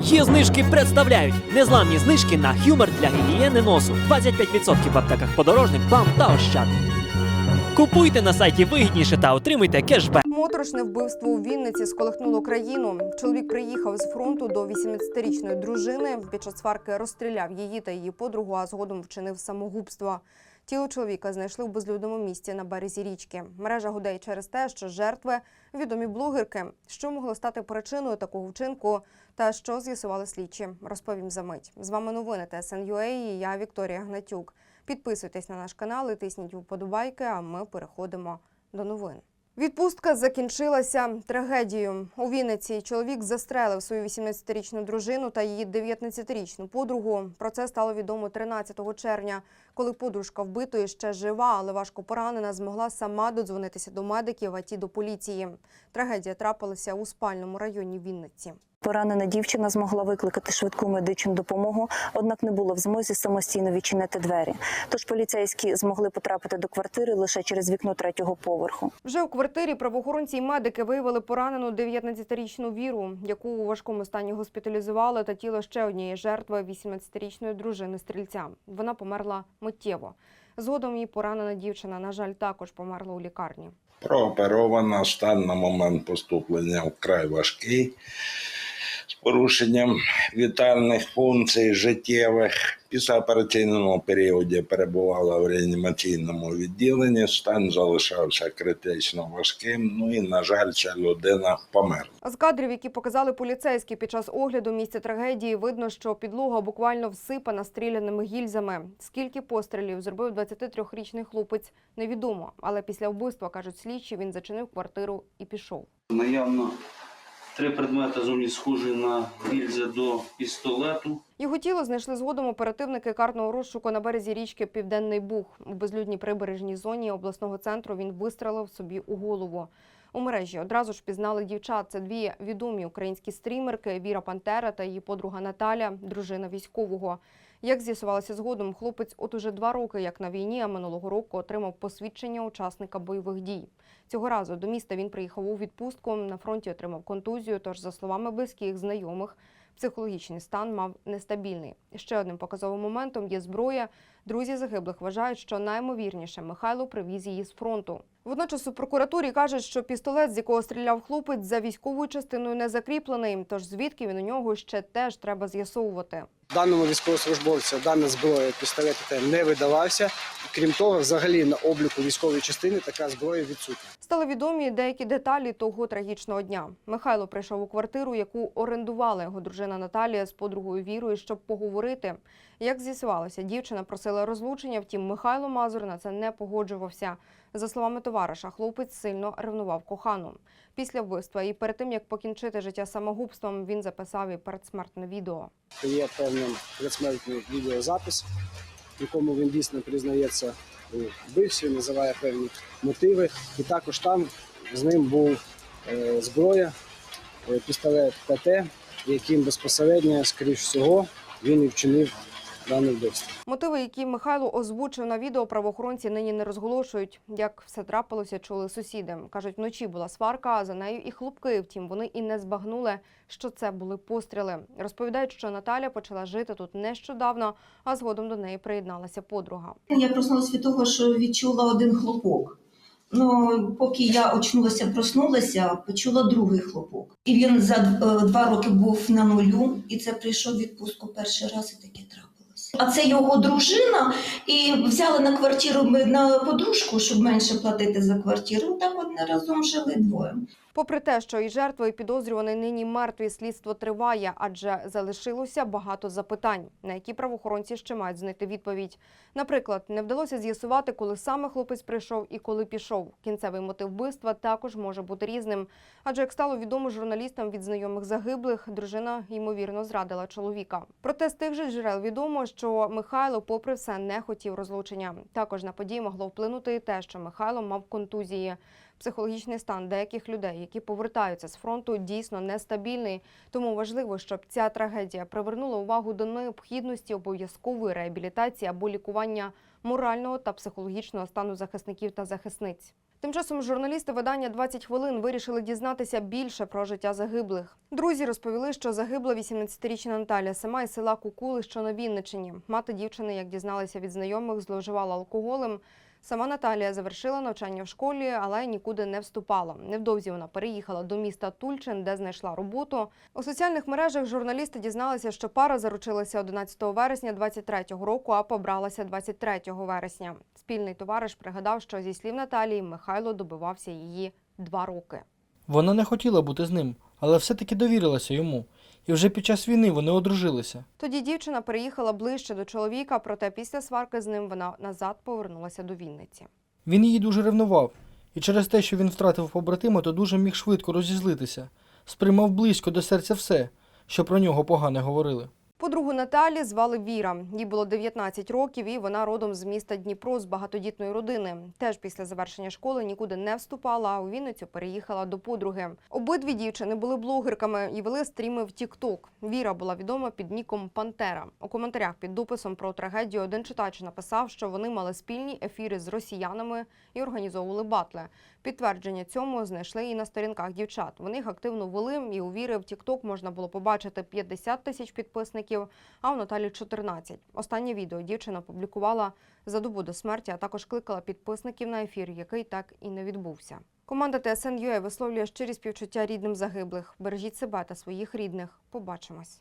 Є знижки представляють незламні знижки на хюмер для гігієни носу. 25% в аптеках подорожник, бам та ощад. Купуйте на сайті вигідніше та отримуйте кешбек. Моторошне вбивство у Вінниці сколихнуло країну. Чоловік приїхав з фронту до 18-річної дружини. Під час сварки розстріляв її та її подругу, а згодом вчинив самогубство. Тіло чоловіка знайшли в безлюдному місці на березі річки. Мережа гудей через те, що жертви відомі блогерки. Що могло стати причиною такого вчинку та що з'ясували слідчі? Розповім за мить. З вами новини ТСН.UA і я Вікторія Гнатюк. Підписуйтесь на наш канал і тисніть вподобайки. А ми переходимо до новин. Відпустка закінчилася трагедією. У Вінниці чоловік застрелив свою 18-річну дружину та її 19-річну подругу. Про це стало відомо 13 червня, коли подружка вбитої ще жива, але важко поранена, змогла сама додзвонитися до медиків, а ті до поліції. Трагедія трапилася у спальному районі Вінниці. Поранена дівчина змогла викликати швидку медичну допомогу, однак не була в змозі самостійно відчинити двері. Тож поліцейські змогли потрапити до квартири лише через вікно третього поверху. Вже у квартирі правоохоронці й медики виявили поранену 19-річну віру, яку у важкому стані госпіталізували, та тіло ще однієї жертви 18-річної дружини стрільця. Вона померла миттєво. Згодом її поранена дівчина, на жаль, також померла у лікарні. Прооперована стан на момент поступлення вкрай важкий, порушенням вітальних функцій життєвих. Після операційного періоду перебувала в реанімаційному відділенні, стан залишався критично важким. Ну і, на жаль, ця людина померла. З кадрів, які показали поліцейські під час огляду місця трагедії, видно, що підлога буквально всипана стріляними гільзами. Скільки пострілів зробив 23-річний хлопець, невідомо. Але після вбивства, кажуть слідчі, він зачинив квартиру і пішов. Наявно три предмети зовні схожі на гільзи до пістолету. Його тіло знайшли згодом оперативники картного розшуку на березі річки Південний Буг. У безлюдній прибережній зоні обласного центру він вистрелив собі у голову. У мережі одразу ж пізнали дівчат. Це дві відомі українські стрімерки Віра Пантера та її подруга Наталя, дружина військового. Як з'ясувалося згодом, хлопець от уже два роки, як на війні, а минулого року отримав посвідчення учасника бойових дій. Цього разу до міста він приїхав у відпустку. На фронті отримав контузію. Тож, за словами близьких знайомих, психологічний стан мав нестабільний. Ще одним показовим моментом є зброя. Друзі загиблих вважають, що наймовірніше Михайло привіз її з фронту. Водночас у прокуратурі кажуть, що пістолет, з якого стріляв хлопець, за військовою частиною не закріплений. Тож звідки він у нього ще теж треба з'ясовувати. Даному військовослужбовцю дана зброя пістолет не видавався. Крім того, взагалі на обліку військової частини така зброя відсутня. Стали відомі деякі деталі того трагічного дня. Михайло прийшов у квартиру, яку орендувала його дружина Наталія з подругою Вірою, щоб поговорити. Як з'ясувалося, дівчина просила розлучення, втім Михайло Мазур на це не погоджувався. За словами товариша, хлопець сильно ревнував кохану. Після вбивства і перед тим як покінчити життя самогубством, він записав і передсмертне відео. Є певний предсмертний відеозапис, в якому він дійсно признається у вбивстві, називає певні мотиви. І також там з ним був е, зброя, е, пістолет ТТ, яким безпосередньо, скоріш всього, він і вчинив дане вбивство. Мотиви, які Михайло озвучив на відео, правоохоронці нині не розголошують. Як все трапилося, чули сусіди. кажуть, вночі була сварка, а за нею і хлопки. Втім, вони і не збагнули, що це були постріли. Розповідають, що Наталя почала жити тут нещодавно, а згодом до неї приєдналася подруга. Я проснулася від того, що відчула один хлопок. Ну, поки я очнулася, проснулася, почула другий хлопок. І він за е, два роки був на нулю, і це прийшов відпустку перший раз, і таке трапилося. А це його дружина, і взяли на квартиру на подружку, щоб менше платити за квартиру. Так от не разом жили двоє. Попри те, що і жертва, і підозрюваний нині мертві, слідство триває, адже залишилося багато запитань, на які правоохоронці ще мають знайти відповідь. Наприклад, не вдалося з'ясувати, коли саме хлопець прийшов і коли пішов. Кінцевий мотив вбивства також може бути різним. Адже як стало відомо журналістам від знайомих загиблих, дружина ймовірно зрадила чоловіка. Проте з тих же джерел відомо, що Михайло, попри все, не хотів розлучення. Також на події могло вплинути і те, що Михайло мав контузії. Психологічний стан деяких людей, які повертаються з фронту, дійсно нестабільний. Тому важливо, щоб ця трагедія привернула увагу до необхідності обов'язкової реабілітації або лікування морального та психологічного стану захисників та захисниць. Тим часом журналісти видання «20 хвилин вирішили дізнатися більше про життя загиблих. Друзі розповіли, що загибла 18-річна Наталя, сама із села Кукули, що на Вінничині. Мати дівчини, як дізналися від знайомих, зловживала алкоголем. Сама Наталія завершила навчання в школі, але нікуди не вступала. Невдовзі вона переїхала до міста Тульчин, де знайшла роботу. У соціальних мережах журналісти дізналися, що пара заручилася 11 вересня 23-го року, а побралася 23 вересня. Спільний товариш пригадав, що зі слів Наталії Михайло добивався її два роки. Вона не хотіла бути з ним, але все-таки довірилася йому. І вже під час війни вони одружилися. Тоді дівчина переїхала ближче до чоловіка, проте після сварки з ним вона назад повернулася до Вінниці. Він її дуже ревнував, і через те, що він втратив побратима, то дуже міг швидко розізлитися, сприймав близько до серця все, що про нього погане говорили. Подругу Наталі звали Віра. Їй було 19 років, і вона родом з міста Дніпро з багатодітної родини. Теж після завершення школи нікуди не вступала, а у Вінницю переїхала до подруги. Обидві дівчини були блогерками і вели стріми в TikTok. Віра була відома під ніком Пантера. У коментарях під дописом про трагедію один читач написав, що вони мали спільні ефіри з росіянами і організовували батли. Підтвердження цьому знайшли і на сторінках дівчат. Вони їх активно вели, і у Віри в TikTok можна було побачити 50 тисяч підписників, а у Наталі 14. Останнє відео дівчина публікувала за добу до смерті, а також кликала підписників на ефір, який так і не відбувся. Команда ТСН.UA висловлює щирі співчуття рідним загиблих. Бережіть себе та своїх рідних. Побачимось.